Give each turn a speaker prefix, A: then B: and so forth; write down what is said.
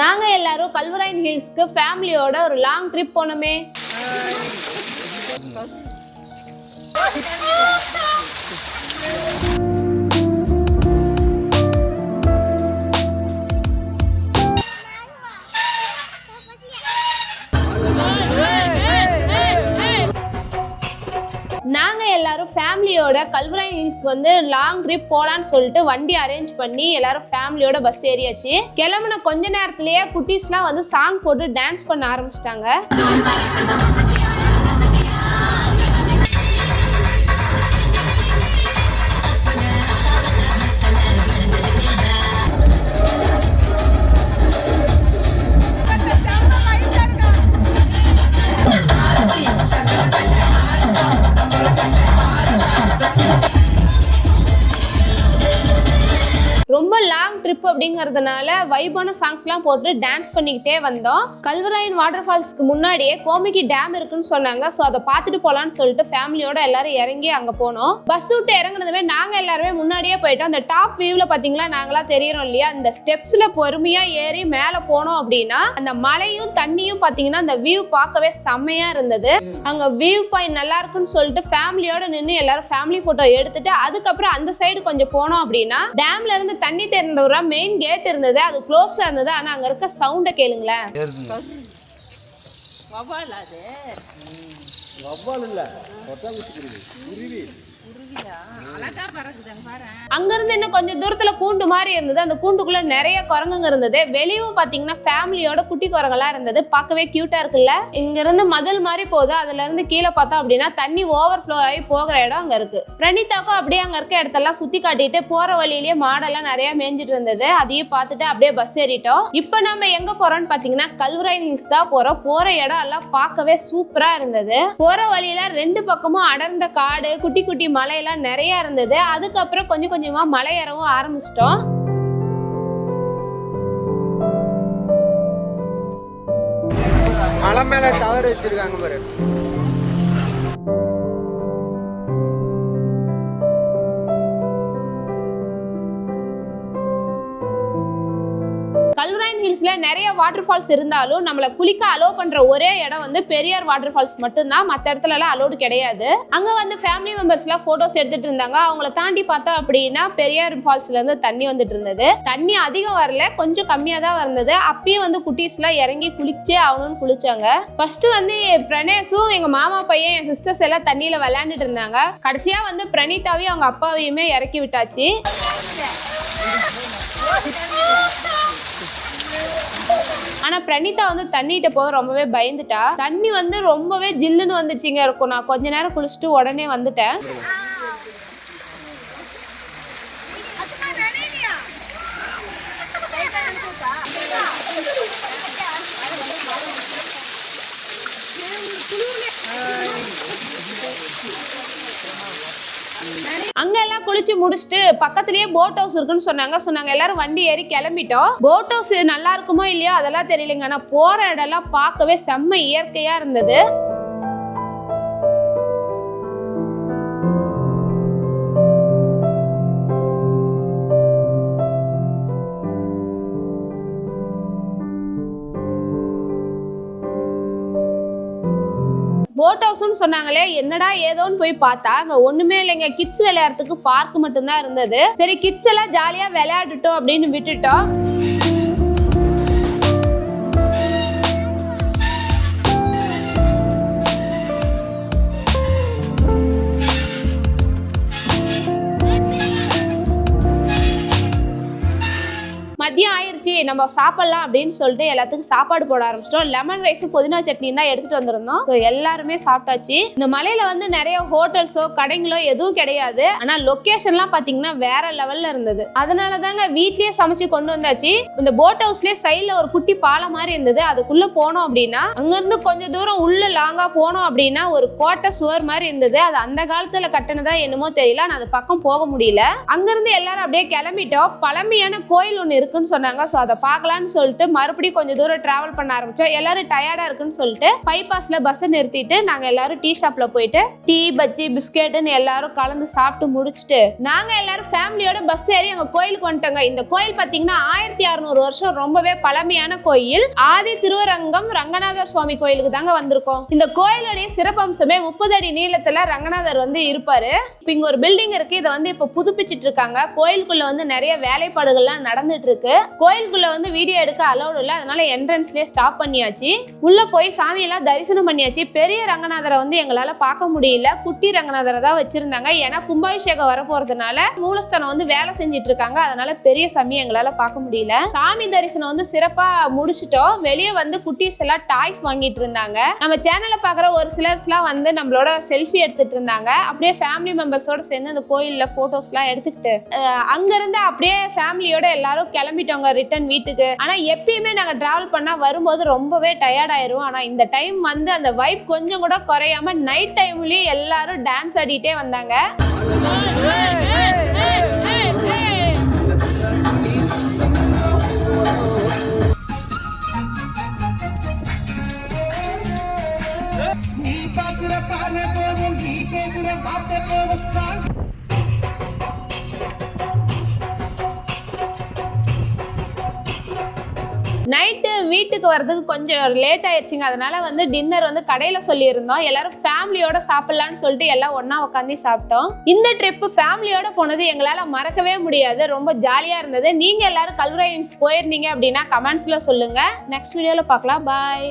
A: நாங்க எல்லாரும் கல்வராயன் ஹில்ஸ்க்கு ஃபேமிலியோட ஒரு லாங் ட்ரிப் போனோமே. ஃபேமிலியோட கல்வராயன் ஹில்ஸ் வந்து லாங் ட்ரிப் போலான்னு சொல்லிட்டு வண்டி அரேஞ்ச் பண்ணி எல்லாரும் ஃபேமிலியோட பஸ் ஏறியாச்சு. கிளம்புன கொஞ்ச நேரத்திலேயே குட்டீஸ்லாம் வந்து சாங் போட்டு டான்ஸ் பண்ண ஆரம்பிச்சிட்டாங்க. அப்படிங்கறதுனால வைபான சாங்ஸ்லாம் போட்டு டான்ஸ் பண்ணிக்கிட்டே வந்தோம். கல்வராயன் வாட்டர் ஃபால்ஸ்க்கு முன்னாடியே கோமிகி டேம் இருக்குன்னு சொன்னாங்க. ஸோ அதை பார்த்துட்டு போகலான்னு சொல்லிட்டு ஃபேமிலியோட எல்லாரும் இறங்கி அங்கே போனோம். பஸ் விட்டு இறங்குனதுமே நாங்கள் எல்லாருமே முன்னாடியே போயிட்டோம். அந்த டாப் வியூவில் பார்த்தீங்களா நாங்களாம் தெரியறோம் இல்லையா? அந்த ஸ்டெப்ஸில் பொறுமையாக ஏறி மேலே போனோம் அப்படின்னா அந்த மலையும் தண்ணியும் பார்த்தீங்கன்னா அந்த வியூ பார்க்கவே செம்மையாக இருந்தது. அங்கே வியூ பாயிண்ட் நல்லா இருக்குன்னு சொல்லிட்டு ஃபேமிலியோட நின்று எல்லாரும் ஃபேமிலி ஃபோட்டோ எடுத்துட்டு அதுக்கப்புறம் அந்த சைடு கொஞ்சம் போனோம் அப்படின்னா டேம்ல இருந்து தண்ணி திறந்த மெயின் மெயின் கேட் இருந்தது அது க்ளோஸ்ல இருந்தது ஆனா அங்க இருக்க சவுண்ட கேளுங்களேன்.
B: வவ்வால் இல்ல. கொட்டாங்குச்சிக்குருவி குருவி.
A: அங்கிருந்து இன்னும் கொஞ்சம் தூரத்துல கூண்டு மாதிரி இருந்தது. அந்த கூண்டுக்குள்ள நிறைய குரங்குங்க இருந்தது. வெளியும் பாத்தீங்கன்னா ஃபேமிலியோட குட்டி குரங்கெல்லாம் இருந்தது. பார்க்கவே கியூட்டா இருக்குல்ல? இங்க இருந்து மதில் மாதிரி போகுது. அதுல இருந்து கீழே பார்த்தோம் அப்படின்னா தண்ணி ஓவர் ஃப்ளோ ஆகி போகிற இடம் அங்க இருக்கு. பிரணிதாக்கும் அப்படியே அங்க இருக்க இடத்தெல்லாம் சுத்தி காட்டிட்டு போற வழியிலேயே மாடெல்லாம் நிறைய மேய்ஞ்சிட்டு இருந்தது. அதையும் பார்த்துட்டு அப்படியே பஸ் ஏறிட்டோம். இப்போ நம்ம எங்க போறோம்னு பாத்தீங்கன்னா கல்வராய் ஹில்ஸ் தான் போறோம். போற இடம் எல்லாம் பார்க்கவே சூப்பரா இருந்தது. போற வழியில ரெண்டு பக்கமும் அடர்ந்த காடு குட்டி குட்டி மலையெல்லாம் நிறைய இருந்தது. அது அதுக்கப்புறம் கொஞ்சம் கொஞ்சமா மலை ஏறவும் ஆரம்பிச்சிட்டோம்.
C: மலை மேல டவர் வச்சிருக்காங்க பாரு.
A: ஹில்ஸில் நிறைய வாட்டர் ஃபால்ஸ் இருந்தாலும் நம்மளை குளிக்க அலோ பண்ணுற ஒரே இடம் வந்து பெரியார் வாட்டர் ஃபால்ஸ் மட்டும்தான். மற்ற இடத்துலலாம் அலோடு கிடையாது. அங்கே வந்து ஃபேமிலி மெம்பர்ஸ்லாம் ஃபோட்டோஸ் எடுத்துகிட்டு இருந்தாங்க. அவங்கள தாண்டி பார்த்தோம் அப்படின்னா பெரியார் ஃபால்ஸ்லேருந்து தண்ணி வந்துட்டு இருந்தது. தண்ணி அதிகம் வரல கொஞ்சம் கம்மியாக தான் வந்தது. அப்பயும் வந்து குட்டீஸ்லாம் இறங்கி குளிச்சே ஆகணும்னு குளிச்சாங்க. ஃபர்ஸ்ட் வந்து பிரணேஷும் எங்கள் மாமா பையன் என் சிஸ்டர்ஸ் எல்லாம் தண்ணியில் விளையாண்டுட்டு இருந்தாங்க. கடைசியாக வந்து பிரணீதாவையும் அவங்க அப்பாவையுமே இறக்கி விட்டாச்சு. ஆனா பிரணீதா வந்து தண்ணிட்ட போக ரொம்பவே பயந்துட்டா. தண்ணி வந்து ரொம்பவே ஜில்லுன்னு வந்துச்சுங்க. இருக்கும் நான் கொஞ்ச நேரம் குளிச்சுட்டு உடனே வந்துட்டேன். அங்கே எல்லாம் குளிச்சு முடிச்சுட்டு பக்கத்துலயே போட் ஹவுஸ் இருக்குன்னு சொன்னாங்க. சொன்னாங்க எல்லாரும் வண்டி ஏறி கிளம்பிட்டோம். போட் ஹவுஸ் நல்லா இருக்குமோ இல்லையோ அதெல்லாம் தெரியலங்க. ஆனால் போற இடம்லாம் பார்க்கவே செம்ம இயற்கையா இருந்தது. போட் ஹவுஸ்னு சொன்னாங்களே என்னடா ஏதோன்னு போய் பார்த்தா அங்க ஒண்ணுமே இல்லைங்க. கிட்ஸ் விளையாடுறதுக்கு பார்க் மட்டும்தான் இருந்தது. சரி கிட்ஸ் எல்லாம் ஜாலியா விளையாடுட்டோம் அப்படின்னு விட்டுட்டோம். நம்ம சாப்பிடலாம் அப்படின்னு சொல்லிட்டு எல்லாத்துக்கும் சாப்பாடு போட ஆரம்பிச்சிட்டோம். லெமன் ரைஸும் புதினா சட்னி தான் எடுத்துட்டு வந்திருந்தோம். எல்லாருமே சாப்பிட்டாச்சு. இந்த மலையில வந்து நிறைய ஹோட்டல்ஸோ கடைங்களோ எதுவும் கிடையாது. ஆனா லொக்கேஷன்லாம் பாத்தீங்கன்னா வேற லெவல்ல இருந்தது. அதனால தாங்க வீட்லயே சமைச்சு கொண்டு வந்தாச்சு. இந்த போட் ஹவுஸ்லயே சைட்ல ஒரு குட்டி பாலம் மாதிரி இருந்தது. அதுக்குள்ள போனோம் அப்படின்னா அங்க இருந்து கொஞ்சம் தூரம் உள்ள லாங்கா போனோம் அப்படின்னா ஒரு கோட்டை சுவர் மாதிரி இருந்தது. அது அந்த காலத்துல கட்டினதா என்னமோ தெரியல. ஆனா அது பக்கம் போக முடியல. அங்கேருந்து எல்லாரும் அப்படியே கிளம்பிட்டோம். பழமையான கோயில் ஒன்று இருக்குன்னு சொன்னாங்க. ஸோ அதை பார்க்கலாம்னு சொல்லிட்டு மறுபடியும் கொஞ்சம் தூரம் டிராவல் பண்ண ஆரம்பிச்சோம். எல்லாரும் டயர்டா இருக்குன்னு சொல்லிட்டு பைபாஸ்ல பஸ்ஸை நிறுத்திட்டு நாங்க எல்லாரும் டீ ஷாப்ல போயிட்டு டீ பஜ்ஜி பிஸ்கெட்டுன்னு எல்லாரும் கலந்து சாப்பிட்டு முடிச்சுட்டு நாங்க எல்லாரும் ஃபேமிலியோட பஸ் ஏறி அங்க கோயிலுக்கு வந்துட்டோங்க. இந்த கோயில் பாத்தீங்கன்னா ஆயிரத்தி அறுநூறு வருஷம் ரொம்பவே பழமையான கோயில். ஆதி திருவரங்கம் ரங்கநாதர் சுவாமி கோயிலுக்கு தாங்க வந்திருக்கோம். இந்த கோயிலுடைய சிறப்பம்சமே முப்பது அடி நீளத்துல ரங்கநாதர் வந்து இருப்பாரு. இப்போ இங்க ஒரு பில்டிங் இருக்கு. இதை வந்து இப்போ புதுப்பிச்சிட்டு இருக்காங்க. கோயிலுக்குள்ள வந்து நிறைய வேலைப்பாடுகள்லாம் நடந்துட்டு இருக்கு. கோயிலுக்குள்ள வந்து வீடியோ எடுக்க அலௌட் இல்லை. அதனால என்ட்ரன்ஸ்லயே ஸ்டாப் பண்ணியாச்சு. உள்ள போய் சாமியெல்லாம் தரிசனம் பண்ணியாச்சு. பெரிய ரங்கநாதரை வந்து எங்களால பார்க்க முடியல. குட்டி ரங்கநாதரை தான் வச்சிருந்தாங்க. ஏன்னா கும்பாபிஷேகம் வர மூலஸ்தானம் வந்து வேலை செஞ்சுட்டு இருக்காங்க அதனால பெரிய சாமி எங்களால பார்க்க முடியல. சாமி தரிசனம் வந்து சிறப்பா முடிச்சிட்டோம். வெளியே வந்து குட்டீஸ் எல்லாம் டாய்ஸ் வாங்கிட்டு இருந்தாங்க நம்ம சேனலை பார்க்குற ஒரு சிலர்ஸ்லாம் வந்து நம்மளோட செல்ஃபி எடுத்துட்டு இருந்தாங்க அப்படியே ஃபேமிலி மெம்பர்ஸோட சேர்ந்து அந்த கோயில்ல ஃபோட்டோஸ்லாம் எடுத்துக்கிட்டு அங்கேருந்து அப்படியே ஃபேமிலியோட எல்லாரும் கிளம்பிட்டவங்க ரிட்டர்ன் வீட்டுக்கு. ஆனா எப்பயுமே நாங்க டிராவல் பண்ணா வரும்போது ரொம்பவே டயர்ட் ஆயிரும் ஆனா இந்த டைம் வந்து அந்த வைப் கொஞ்சம் கூட குறையாம நைட் டைம்லயே எல்லாரும் டான்ஸ் ஆடிட்டே வந்தாங்க. வீட்டுக்கு வரதுக்கு கொஞ்சம் லேட் ஆயிடுச்சுங்க. அதனால வந்து டின்னர் வந்து கடையில் சொல்லியிருந்தோம். எல்லாரும் ஃபேமிலியோட சாப்பிட்லான்னு சொல்லிட்டு எல்லாம் ஒன்றா உட்காந்து சாப்பிட்டோம். இந்த ட்ரிப்பு ஃபேமிலியோட போனது எங்களால் மறக்கவே முடியாது. ரொம்ப ஜாலியாக இருந்தது. நீங்கள் எல்லாரும் கல்வராயன்ஸ் போயிருந்தீங்க அப்படின்னா கமெண்ட்ஸில் சொல்லுங்கள் நெக்ஸ்ட் வீடியோவில் பார்க்கலாம். பாய்